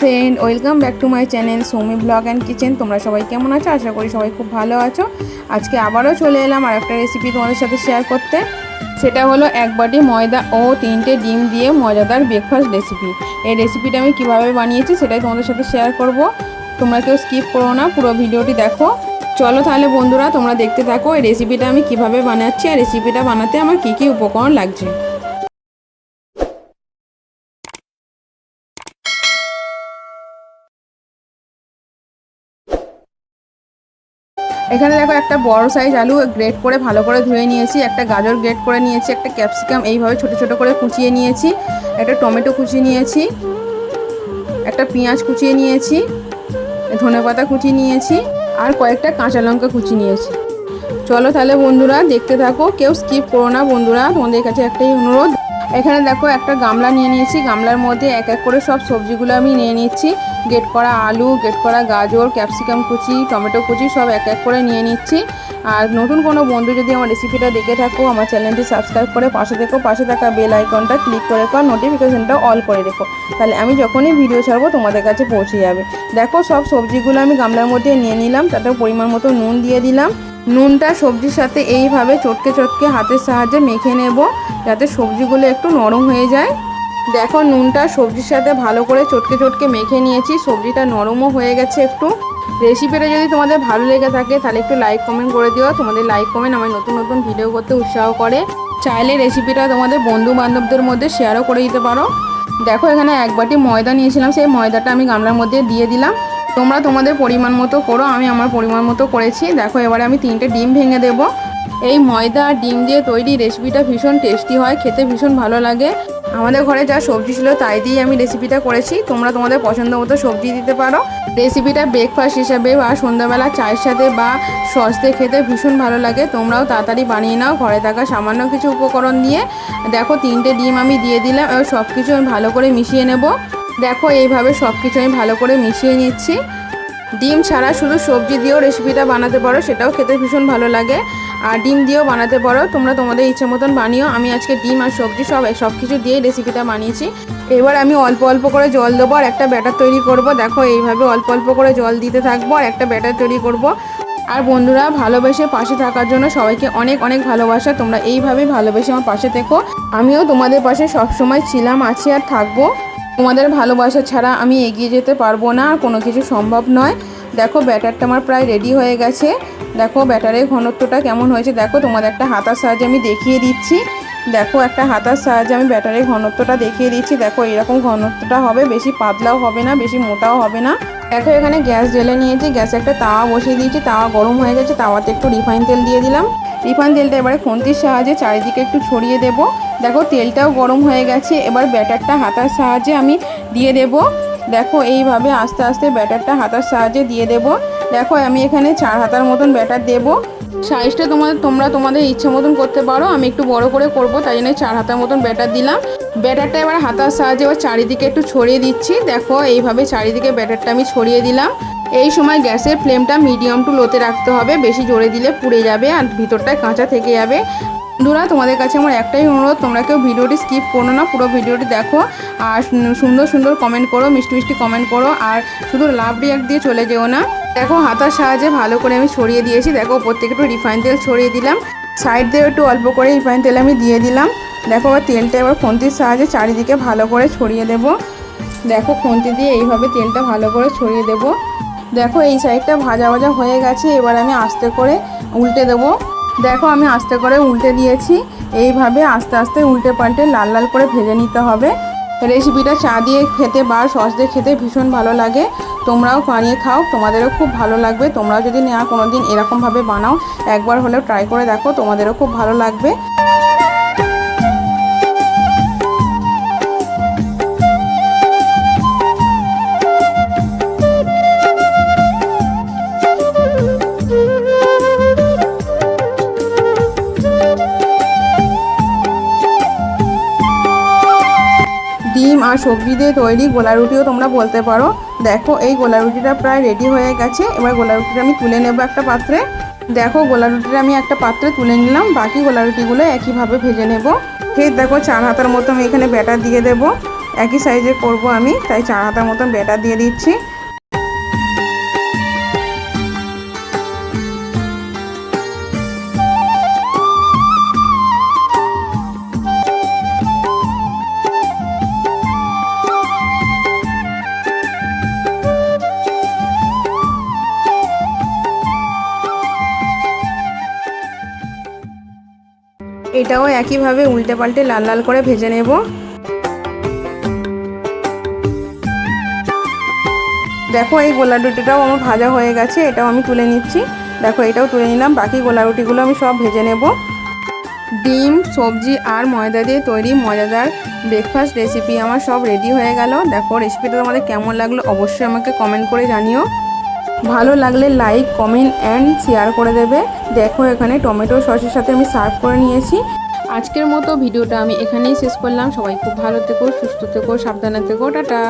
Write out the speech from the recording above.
Friend, welcome back to my channel Soumi blog and kitchen. তোমরা সবাই কেমন আছো? আশা করি সবাই খুব ভালো আছো। আজকে আবারও চলে এলাম আর একটা রেসিপি তোমাদের সাথে শেয়ার করতে। সেটা হলো এক বাটি ময়দা ও তিনটে ডিম দিয়ে মজাদার ব্রেকফাস্ট রেসিপি এই রেসিপিটা আমি কীভাবে বানিয়েছি সেটাই তোমাদের সাথে শেয়ার করব। তোমরা কেউ স্কিপ করো না, পুরো ভিডিওটি দেখো। চলো তাহলে বন্ধুরা, তোমরা দেখতে থাকো এই রেসিপিটা আমি কীভাবে বানাচ্ছি। আর রেসিপিটা বানাতে আমার কী কী উপকরণ লাগছে? এখানে দেখো একটা বড় সাইজ আলু গ্রেট করে ভালো করে ধুয়ে নিয়েছি, একটা গাজর গ্রেট করে নিয়েছি, একটা ক্যাপসিকাম এইভাবে ছোট ছোট করে কুচিয়ে নিয়েছি, একটা টমেটো কুচিয়ে নিয়েছি, একটা পেঁয়াজ কুচিয়ে নিয়েছি, ধনে পাতা কুচিয়ে নিয়েছি, আর কয়েকটা কাঁচা লঙ্কা কুচি নিয়েছি। চলো তাহলে বন্ধুরা দেখতে থাকো, কেউ স্কিপ করো না বন্ধুরা, তোমাদের কাছে একটাই অনুরোধ। এখানে দেখো একটা গামলা নিয়ে নিয়েছি। গামলার মধ্যে এক এক করে সব সবজিগুলো আমি নিয়ে নিচ্ছি। গেট করা আলু গেট করা গাজর ক্যাপসিকাম কুচি, টমেটো কুচি সব এক এক করে নিয়ে নিচ্ছি। আর নতুন কোনো বন্ধু যদি আমার রেসিপিটা দেখে থাকো, আমার চ্যানেলটি সাবস্ক্রাইব করে পাশে দেখো পাশে থাকা বেল আইকনটা ক্লিক করে রেখো নোটিফিকেশনটা অল করে রেখো। তাহলে আমি যখনই ভিডিও ছাড়বো, তোমাদের কাছে পৌঁছে যাবে। দেখো সব সবজিগুলো আমি গামলার মধ্যে নিয়ে নিলাম। তাতে পরিমাণ মতো নুন দিয়ে দিলাম। নুনটা সবজির সাথে এইভাবে চটকে চটকে হাতের সাহায্যে মেখে নেব, যাতে সবজিগুলো একটু নরম হয়ে যায়। দেখো, নুনটা সবজির সাথে ভালো করে চটকে চটকে মেখে নিয়েছি, সবজিটা নরমও হয়ে গেছে একটু। রেসিপিটা যদি তোমাদের ভালো লেগে থাকে, তাহলে একটু লাইক কমেন্ট করে দিও। তোমাদের লাইক কমেন্ট আমার নতুন নতুন ভিডিও করতে উৎসাহ করে। চাইলে রেসিপিটা তোমাদের বন্ধু বান্ধবদের মধ্যে শেয়ারও করে দিতে পারো। দেখো, এখানে এক বাটি ময়দা নিয়েছিলাম, সেই ময়দাটা আমি গামলার মধ্যে দিয়ে দিলাম। তোমরা তোমাদের পরিমাণ মতো করো, আমি আমার পরিমাণ মতো করেছি। দেখো, এবারে আমি তিনটে ডিম ভেঙে দেবো। এই ময়দা আর ডিম দিয়ে তৈরি রেসিপিটা ভীষণ টেস্টি হয়, খেতে ভীষণ ভালো লাগে। আমাদের ঘরে যা সবজি ছিল তাই দিয়ে আমি রেসিপিটা করেছি। তোমরা তোমাদের পছন্দ মতো সবজি দিতে পারো। রেসিপিটা ব্রেকফাস্ট হিসাবে বা সন্ধ্যাবেলা চায়ের সাথে বা সস দিয়ে খেতে ভীষণ ভালো লাগে। তোমরাও তাড়াতাড়ি বানিয়ে নাও, ঘরে থাকা সামান্য কিছু উপকরণ দিয়ে। দেখো, তিনটে ডিম আমি দিয়ে দিলাম সব কিছু আমি ভালো করে মিশিয়ে নেব। দেখো, এইভাবে সব কিছু আমি ভালো করে মিশিয়ে নিচ্ছি। ডিম ছাড়া শুধু সবজি দিয়েও রেসিপিটা বানাতে পারো, সেটাও খেতে ভীষণ ভালো লাগে। আর ডিম দিয়েও বানাতে পারো, তোমরা তোমাদের ইচ্ছে মতন বানিও। আমি আজকে ডিম আর সবজি সব সব কিছু দিয়েই রেসিপিটা বানিয়েছি। এবার আমি অল্প অল্প করে জল দেবো আর একটা ব্যাটার তৈরি করব। দেখো, এইভাবে অল্প অল্প করে জল দিতে থাকব আর একটা ব্যাটার তৈরি করব। আর বন্ধুরা, ভালোবেসে পাশে থাকার জন্য সবাইকে অনেক অনেক ভালোবাসা। তোমরা এইভাবেই ভালোবেসে আমার পাশে থেকো। আমিও তোমাদের পাশে সবসময় ছিলাম, আছি আর থাকব। তোমাদের ভালোবাসা ছাড়া আমি এগিয়ে যেতে পারব না, আর কোনো কিছু সম্ভব নয়। দেখো, ব্যাটারটা আমার প্রায় রেডি হয়ে গেছে। দেখো, ব্যাটারের ঘনত্বটা কেমন হয়েছে। দেখো, তোমাদের একটা হাতার সাহায্যে আমি দেখিয়ে দিচ্ছি। দেখো, একটা হাতার সাহায্যে আমি ব্যাটারের ঘনত্বটা দেখিয়ে দিচ্ছি। দেখো, এরকম ঘনত্বটা হবে, বেশি পাতলাও হবে না, বেশি মোটাও হবে না। দেখো, এখানে গ্যাস জ্বেলে নিয়েছি, গ্যাসে একটা তাওয়া বসিয়ে দিয়েছি, তাওয়া গরম হয়ে গেছে, তাওয়াতে একটু রিফাইন তেল দিয়ে দিলাম। রিফাইন তেলটা এবারে খন্তির সাহায্যে চারিদিকে একটু ছড়িয়ে দেব। দেখো, তেলটাও গরম হয়ে গেছে, এবার ব্যাটারটা হাতার সাহায্যে আমি দিয়ে দেব। দেখো, এইভাবে আস্তে আস্তে ব্যাটারটা হাতার সাহায্যে দিয়ে দেব। দেখো, আমি এখানে চার হাতার মতন ব্যাটার দেব। সাইজটা তোমাদের, তোমরা তোমাদের ইচ্ছে মতন করতে পারো, আমি একটু বড় করে করব, তাই জন্য চার হাতার মতন ব্যাটার দিলাম। ব্যাটারটা এবার হাতার সাহায্যে এবার চারিদিকে একটু ছড়িয়ে দিচ্ছি। দেখো, এইভাবে চারিদিকে ব্যাটারটা আমি ছড়িয়ে দিলাম। এই সময় গ্যাসের ফ্লেমটা মিডিয়াম টু লোতে রাখতে হবে। বেশি জোরে দিলে পুড়ে যাবে আর ভিতরটায় কাঁচা থেকে যাবে। বন্ধুরা, তোমাদের কাছে আমার একটাই অনুরোধ, তোমরা কেউ ভিডিওটি স্কিপ করো না, পুরো ভিডিওটি দেখো। আর সুন্দর সুন্দর কমেন্ট করো, মিষ্টি মিষ্টি কমেন্ট করো, আর শুধু লাভ রিয়াক্ট দিয়ে চলে যেও না। দেখো, হাতার সাহায্যে ভালো করে আমি ছড়িয়ে দিয়েছি। দেখো ওপর থেকে একটু রিফাইন তেল ছড়িয়ে দিলাম। সাইড দিয়ে একটু অল্প করে রিফাইন তেল আমি দিয়ে দিলাম। দেখো এবার তেলটা এবার খন্তির সাহায্যে চারিদিকে ভালো করে ছড়িয়ে দেব। দেখো খন্তি দিয়ে এইভাবে তেলটা ভালো করে ছড়িয়ে দেব। দেখো এই সাইডটা ভাজা ভাজা হয়ে গেছে, এবার আমি আস্তে করে উল্টে দেবো। দেখো আমি আস্তে করে উল্টে দিয়েছি, এইভাবে আস্তে আস্তে উল্টে পাল্টে লাল লাল করে ভেজে নিতে হবে। রেসিপিটা চা দিয়ে খেতে বা সস দিয়ে খেতে ভীষণ ভালো লাগে। তোমরাও বানিয়ে খাও, তোমাদেরও খুব ভালো লাগবে। তোমরাও যদি নেওয়া কোনো দিন এরকমভাবে বানাও, একবার হলেও ট্রাই করে দেখো, তোমাদেরও খুব ভালো লাগবে। ডিম আর সবজি দিয়ে তৈরি গোলা রুটিও তোমরা বলতে পারো। দেখো, এই গোলা রুটিটা প্রায় রেডি হয়ে গেছে। এবার গোলা রুটিটা আমি তুলে নেব একটা পাত্রে। দেখো, গোলা রুটিটা আমি একটা পাত্রে তুলে নিলাম। বাকি গোলা রুটিগুলো একইভাবে ভেজে নেব। ফের দেখো, চার হাতার মতো আমি এখানে ব্যাটার দিয়ে দেবো। একই সাইজে করব আমি, তাই চার হাতার মতন ব্যাটার দিয়ে দিচ্ছি। এটাও একইভাবে উল্টে পাল্টে লাল লাল করে ভেজে নেব। দেখো এই গোলা রুটিটাও আমার ভাজা হয়ে গেছে, এটাও আমি তুলে নিচ্ছি। দেখো এটাও তুলে নিলাম, বাকি গোলা রুটিগুলো আমি সব ভেজে নেব। ডিম, সবজি আর ময়দা দিয়ে তৈরি মজাদার ব্রেকফাস্ট রেসিপি আমার সব রেডি হয়ে গেল। দেখো রেসিপিটা তোমাদের কেমন লাগল অবশ্যই আমাকে কমেন্ট করে জানিও। ভালো লাগলে লাইক কমেন্ট অ্যান্ড শেয়ার করে দেবে। দেখো এখানে টমেটো সসের সাথে আমি সার্ভ করে নিয়েছি। আজকের মতো ভিডিওটা আমি এখানেই শেষ করলাম। সবাই খুব ভালো থেকো, সুস্থ থেকো, সাবধানে থেকো। টাটা!